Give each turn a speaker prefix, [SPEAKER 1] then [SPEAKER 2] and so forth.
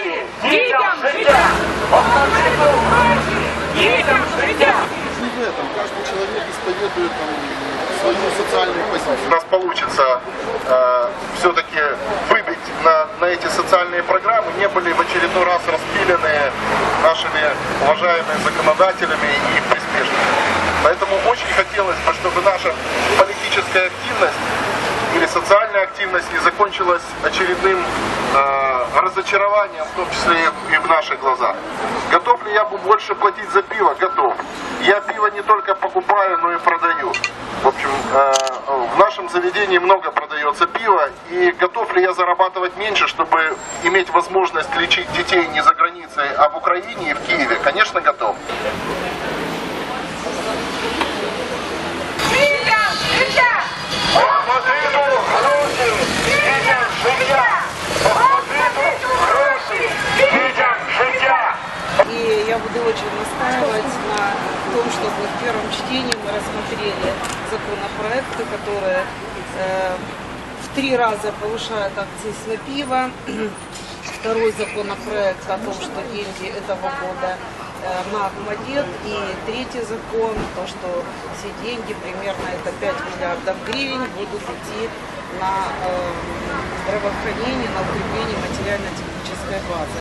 [SPEAKER 1] гроші, дітям життя! Поможіть гроші, дітям життя!
[SPEAKER 2] Не в этом. Каждый человек исповедует там, свою социальную позицию.
[SPEAKER 3] у нас получится все-таки выбить на, на эти социальные программы, не были в очередной раз распилены нашими уважаемыми законодателями и их приспешниками. Поэтому очень хотелось бы, чтобы наша политическая активность или социальная активность не закончилась очередным э, разочарованием, в том числе и в наших глазах. Готов ли я больше платить за пиво? Готов. Я пиво не только покупаю, но и продаю. В общем, э, в нашем заведении много продается пива, и готов ли я зарабатывать меньше, чтобы иметь возможность лечить детей не за границей, а в Украине и в Киеве? Конечно, готов.
[SPEAKER 4] Я буду очень настаивать на том, чтобы в первом чтении мы рассмотрели законопроекты, которые э, в три раза повышают акциз на пиво. Второй законопроект о том, что деньги этого года э, на Ахмадет. И третий закон, то, что все деньги, примерно это 5 миллиардов гривен, будут идти на э, здравоохранение, на укрепление материально-технической базы.